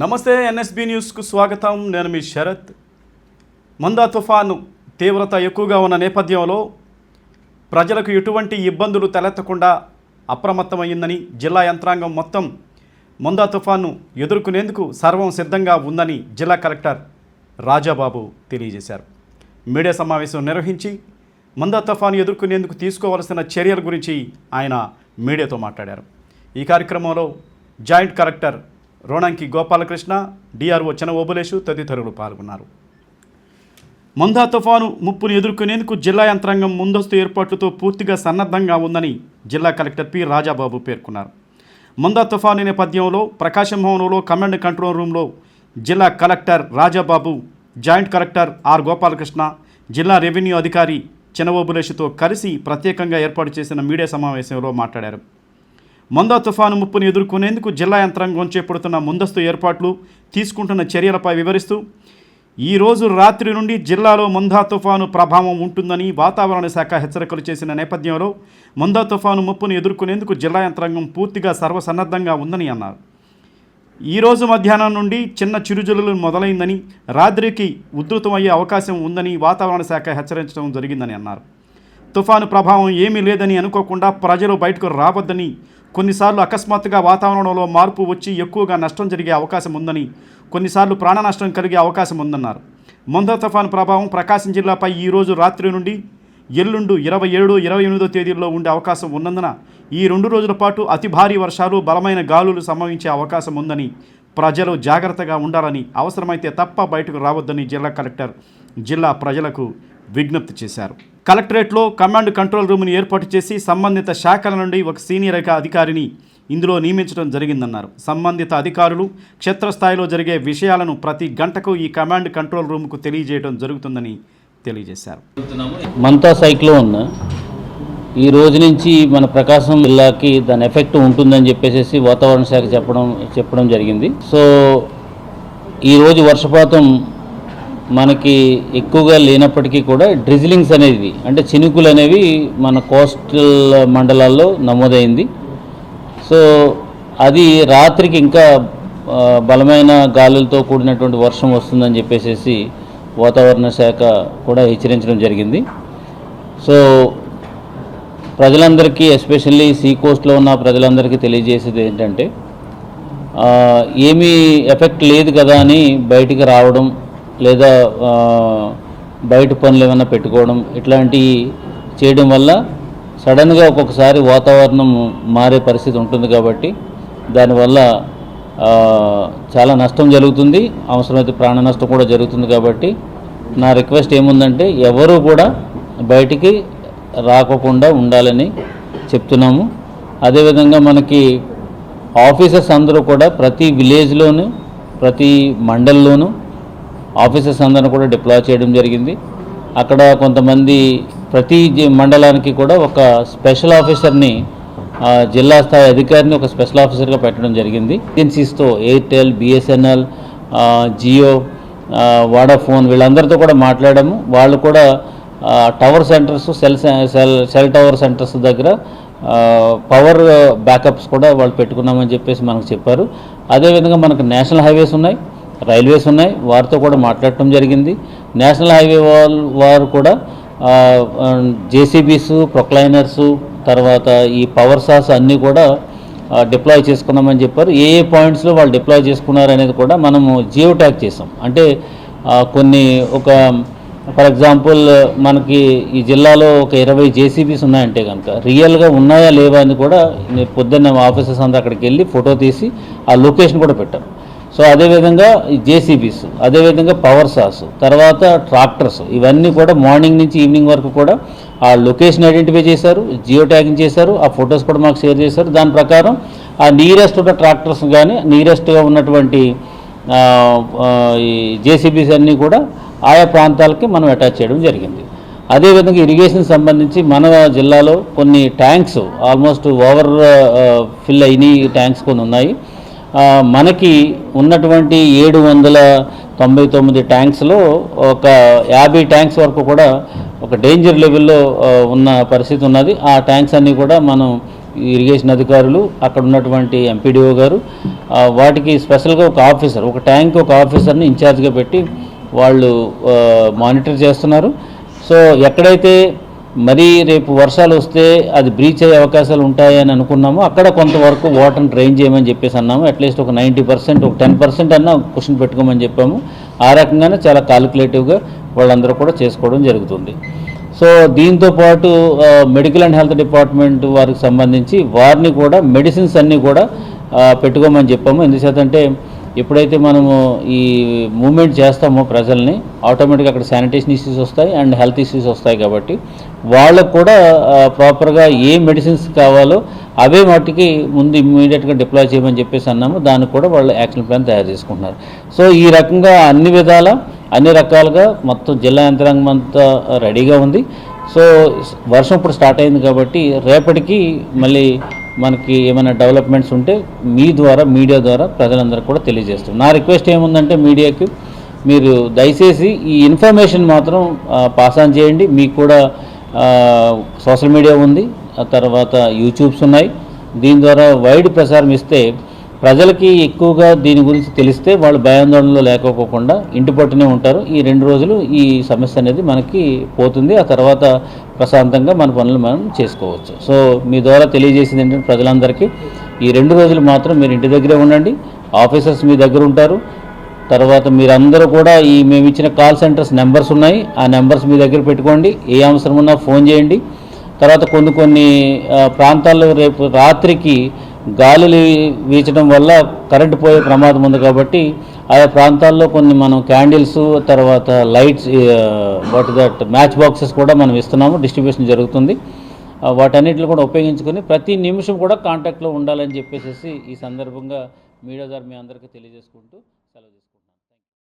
నమస్తే ఎన్ఎస్బి న్యూస్కు స్వాగతం. నేను మీ శరత్. మందా తుఫాను తీవ్రత ఎక్కువగా ఉన్న నేపథ్యంలో ప్రజలకు ఎటువంటి ఇబ్బందులు తలెత్తకుండా అప్రమత్తమైందని జిల్లా యంత్రాంగం మొత్తం మందా తుఫాను ఎదుర్కొనేందుకు సర్వం సిద్ధంగా ఉందని జిల్లా కలెక్టర్ రాజాబాబు తెలియజేశారు. మీడియా సమావేశం నిర్వహించి మందా తుఫాను ఎదుర్కొనేందుకు తీసుకోవాల్సిన చర్యల గురించి ఆయన మీడియాతో మాట్లాడారు. ఈ కార్యక్రమంలో joint collector Ronanki Gopalakrishna DRO చన ఓబులేషు తదితరులు పాల్గొన్నారు. మందా తుఫాను ముప్పును ఎదుర్కొనేందుకు జిల్లా యంత్రాంగం ముందస్తు ఏర్పాట్లతో పూర్తిగా సన్నద్ధంగా ఉందని జిల్లా కలెక్టర్ పి రాజాబాబు పేర్కొన్నారు. మందా తుఫాను నేపథ్యంలో ప్రకాశం భవనంలో కమాండ్ కంట్రోల్ రూమ్లో జిల్లా collector Rajababu joint collector R Gopalakrishna జిల్లా రెవెన్యూ అధికారి చినవోబులేషుతో కలిసి ప్రత్యేకంగా ఏర్పాటు చేసిన మీడియా సమావేశంలో మాట్లాడారు. మందా తుఫాను ముప్పును ఎదుర్కొనేందుకు జిల్లా యంత్రాంగం చేపడుతున్న ముందస్తు ఏర్పాట్లు తీసుకుంటున్న చర్యలపై వివరిస్తూ ఈ రోజు రాత్రి నుండి జిల్లాలో మందా తుఫాను ప్రభావం ఉంటుందని వాతావరణ శాఖ హెచ్చరికలు చేసిన నేపథ్యంలో మందా తుఫాను ముప్పును ఎదుర్కొనేందుకు జిల్లా యంత్రాంగం పూర్తిగా సర్వసన్నద్ధంగా ఉందని అన్నారు. ఈరోజు మధ్యాహ్నం నుండి చిన్న చిరుజల్లులు మొదలైందని రాత్రికి ఉధృతమయ్యే అవకాశం ఉందని వాతావరణ శాఖ హెచ్చరించడం జరిగిందని అన్నారు. తుఫాను ప్రభావం ఏమీ లేదని అనుకోకుండా ప్రజలు బయటకు రావద్దని కొన్నిసార్లు అకస్మాత్తుగా వాతావరణంలో మార్పు వచ్చి ఎక్కువగా నష్టం జరిగే అవకాశం ఉందని కొన్నిసార్లు ప్రాణ నష్టం కలిగే అవకాశం ఉందన్నారు. మొందా తుఫాను ప్రభావం ప్రకాశం జిల్లాపై ఈ రోజు రాత్రి నుండి ఎల్లుండు ఇరవై ఏడు ఇరవై ఎనిమిదో తేదీల్లో ఉండే అవకాశం ఉన్నందున ఈ రెండు రోజుల పాటు అతి భారీ వర్షాలు బలమైన గాలులు సంభవించే అవకాశం ఉందని ప్రజలు జాగ్రత్తగా ఉండాలని అవసరమైతే తప్ప బయటకు రావద్దని జిల్లా కలెక్టర్ జిల్లా ప్రజలకు విజ్ఞప్తి చేశారు. కలెక్టరేట్లో కమాండ్ కంట్రోల్ రూమ్ని ఏర్పాటు చేసి సంబంధిత శాఖల నుండి ఒక సీనియర్ అధికారిని ఇందులో నియమించడం జరిగిందన్నారు. సంబంధిత అధికారులు క్షేత్రస్థాయిలో జరిగే విషయాలను ప్రతి గంటకు ఈ కమాండ్ కంట్రోల్ రూమ్కు తెలియజేయడం జరుగుతుందని తెలియజేశారు. మంతా సైక్లోన్ ఈ రోజు నుంచి మన ప్రకాశం జిల్లాకి దాని ఎఫెక్ట్ ఉంటుందని చెప్పేసి వాతావరణ శాఖ చెప్పడం చెప్పడం జరిగింది. సో ఈరోజు వర్షపాతం మనకి ఎక్కువగా లేనప్పటికీ కూడా డ్రిజిలింగ్స్ అనేది అంటే చినుకులు అనేవి మన కోస్టల్ మండలాల్లో నమోదైంది. సో అది రాత్రికి ఇంకా బలమైన గాలులతో కూడినటువంటి వర్షం వస్తుందని చెప్పేసి వాతావరణ శాఖ కూడా హెచ్చరించడం జరిగింది. సో ప్రజలందరికీ ఎస్పెషల్లీ సీ కోస్ట్లో ఉన్న ప్రజలందరికీ తెలియజేసేది ఏంటంటే ఏమీ ఎఫెక్ట్ లేదు కదా అని బయటికి రావడం లేదా బయట పనులు ఏమైనా పెట్టుకోవడం ఇట్లాంటివి చేయడం వల్ల సడన్గా ఒక్కొక్కసారి వాతావరణం మారే పరిస్థితి ఉంటుంది కాబట్టి దానివల్ల చాలా నష్టం జరుగుతుంది. అవసరమైతే ప్రాణ నష్టం కూడా జరుగుతుంది కాబట్టి నా రిక్వెస్ట్ ఏముందంటే ఎవరు కూడా బయటికి రాకోకుండా ఉండాలని చెప్తున్నాము. అదేవిధంగా మనకి ఆఫీసర్స్ అందరూ కూడా ప్రతి విలేజ్లోను ప్రతి మండల్లోనూ ఆఫీసర్స్ అందరూ కూడా డిప్లాయ్ చేయడం జరిగింది. అక్కడ కొంతమంది ప్రతి మండలానికి కూడా ఒక స్పెషల్ ఆఫీసర్ని జిల్లా స్థాయి అధికారిని ఒక స్పెషల్ ఆఫీసర్గా పెట్టడం జరిగింది. ఏజెన్సీస్తో ఎయిర్టెల్ బిఎస్ఎన్ఎల్ జియో వాడాఫోన్ వీళ్ళందరితో కూడా మాట్లాడాము. వాళ్ళు కూడా tower centres cell cell cell tower centres దగ్గర పవర్ బ్యాకప్స్ కూడా వాళ్ళు పెట్టుకున్నామని చెప్పేసి మనకు చెప్పారు. అదేవిధంగా మనకు నేషనల్ హైవేస్ ఉన్నాయి. రైల్వేస్ ఉన్నాయి. వారితో కూడా మాట్లాడటం జరిగింది. నేషనల్ హైవే వారు కూడా జేసీబీస్ ప్రొక్లైనర్స్ తర్వాత ఈ పవర్ సాస్ అన్నీ కూడా డిప్లాయ్ చేసుకున్నామని చెప్పారు. ఏ ఏ పాయింట్స్లో వాళ్ళు డిప్లాయ్ చేసుకున్నారు అనేది కూడా మనము జియో ట్యాగ్ చేసాం అంటే కొన్ని ఒక ఫర్ ఎగ్జాంపుల్ మనకి ఈ జిల్లాలో ఒక ఇరవై జేసీబీస్ ఉన్నాయంటే కనుక రియల్గా ఉన్నాయా లేవా అని కూడా నేను పొద్దున్న ఆఫీసర్స్ అంతా అక్కడికి వెళ్ళి ఫోటో తీసి ఆ లొకేషన్ కూడా పెట్టారు. సో అదేవిధంగా ఈ జేసీబీస్ అదేవిధంగా పవర్ సాస్ తర్వాత ట్రాక్టర్స్ ఇవన్నీ కూడా మార్నింగ్ నుంచి ఈవినింగ్ వరకు కూడా ఆ లొకేషన్ ఐడెంటిఫై చేశారు జియో ట్యాగింగ్ చేశారు ఆ ఫొటోస్ కూడా మాకు షేర్ చేశారు. దాని ప్రకారం ఆ నీరెస్ట్ ఉన్న ట్రాక్టర్స్ కానీ నీరెస్ట్గా ఉన్నటువంటి ఈ జేసీబీస్ అన్నీ కూడా ఆయా ప్రాంతాలకి మనం అటాచ్ చేయడం జరిగింది. అదేవిధంగా ఇరిగేషన్ సంబంధించి మన జిల్లాలో కొన్ని ట్యాంక్స్ ఆల్మోస్ట్ ఓవర్ ఫిల్ అయినాయి ట్యాంక్స్ కొన్ని ఉన్నాయి. మనకి ఉన్నటువంటి ఏడు వందల తొంభై తొమ్మిది ట్యాంక్స్లో ఒక యాభై ట్యాంక్స్ వరకు కూడా ఒక డేంజర్ లెవెల్లో ఉన్న పరిస్థితి ఉన్నది. ఆ ట్యాంక్స్ అన్నీ కూడా మనం ఇరిగేషన్ అధికారులు అక్కడ ఉన్నటువంటి ఎంపీడీఓ గారు వాటికి స్పెషల్గా ఒక ఆఫీసర్ ఒక ట్యాంక్ ఒక ఆఫీసర్ని ఇన్ఛార్జ్గా పెట్టి వాళ్ళు మానిటర్ చేస్తున్నారు. సో ఎక్కడైతే మరీ రేపు వర్షాలు వస్తే అది బ్రీచ్ అయ్యే అవకాశాలు ఉంటాయని అనుకున్నాము. అక్కడ కొంతవరకు వాటర్ని డ్రైన్ చేయమని చెప్పేసి అన్నాము. అట్లీస్ట్ ఒక నైంటీ పర్సెంట్ ఒక టెన్ పర్సెంట్ అన్న క్వశ్చన్ పెట్టుకోమని చెప్పాము. ఆ రకంగానే చాలా కాలిక్యులేటివ్గా వాళ్ళందరూ కూడా చేసుకోవడం జరుగుతుంది. సో దీంతో పాటు మెడికల్ అండ్ హెల్త్ డిపార్ట్మెంట్ వారికి సంబంధించి వారిని కూడా మెడిసిన్స్ అన్నీ కూడా పెట్టుకోమని చెప్పాము. ఎందుచేతంటే ఎప్పుడైతే మనము ఈ మూమెంట్ చేస్తామో ప్రజల్ని ఆటోమేటిక్గా అక్కడ శానిటేషన్ ఇష్యూస్ వస్తాయి అండ్ హెల్త్ ఇష్యూస్ వస్తాయి కాబట్టి వాళ్ళకు కూడా ప్రాపర్గా ఏ మెడిసిన్స్ కావాలో అవే వాటికి ముందు ఇమ్మీడియట్గా డిప్లాయ్ చేయమని చెప్పేసి అన్నాము. దానికి కూడా వాళ్ళు యాక్షన్ ప్లాన్ తయారు చేసుకుంటున్నారు. సో ఈ రకంగా అన్ని విధాల అన్ని రకాలుగా మొత్తం జిల్లా యంత్రాంగం అంతా రెడీగా ఉంది. సో వర్షం ఇప్పుడు స్టార్ట్ అయింది కాబట్టి రేపటికి మళ్ళీ మనకి ఏమైనా డెవలప్మెంట్స్ ఉంటే మీ ద్వారా మీడియా ద్వారా ప్రజలందరూ కూడా తెలియజేస్తాం. నా రిక్వెస్ట్ ఏముందంటే మీడియాకి మీరు దయచేసి ఈ ఇన్ఫర్మేషన్ మాత్రం పాస్ ఆన్ చేయండి. మీకు కూడా సోషల్ మీడియా ఉంది. ఆ తర్వాత యూట్యూబ్స్ ఉన్నాయి. దీని ద్వారా వైడ్ ప్రసారం ఇస్తే ప్రజలకి ఎక్కువగా దీని గురించి తెలిస్తే వాళ్ళు భయాందోళనలో లేకపోకుండా ఇంటి పట్టునే ఉంటారు. ఈ రెండు రోజులు ఈ సమస్య అనేది మనకి పోతుంది. ఆ తర్వాత ప్రశాంతంగా మన పనులు మనం చేసుకోవచ్చు. సో మీ ద్వారా తెలియజేసింది ఏంటంటే ప్రజలందరికీ ఈ రెండు రోజులు మాత్రం మీరు ఇంటి దగ్గరే ఉండండి. ఆఫీసర్స్ మీ దగ్గర ఉంటారు. తర్వాత మీరందరూ కూడా ఈ మేము ఇచ్చిన కాల్ సెంటర్స్ నెంబర్స్ ఉన్నాయి. ఆ నెంబర్స్ మీ దగ్గర పెట్టుకోండి. ఏ అవసరం ఉన్నా ఫోన్ చేయండి. తర్వాత కొన్ని కొన్ని ప్రాంతాల్లో రేపు రాత్రికి గాలి వీచడం వల్ల కరెంటు పోయే ప్రమాదం ఉంది కాబట్టి ఆయా ప్రాంతాల్లో కొన్ని మనం క్యాండిల్స్ తర్వాత లైట్స్ వాటి దట్ మ్యాచ్ బాక్సెస్ కూడా మనం ఇస్తున్నాము డిస్ట్రిబ్యూషన్ జరుగుతుంది. వాటన్నిటిని కూడా ఉపయోగించుకొని ప్రతి నిమిషం కూడా కాంటాక్ట్లో ఉండాలని చెప్పేసి ఈ సందర్భంగా మీడియా ద్వారా మీ అందరికీ తెలియజేసుకుంటూ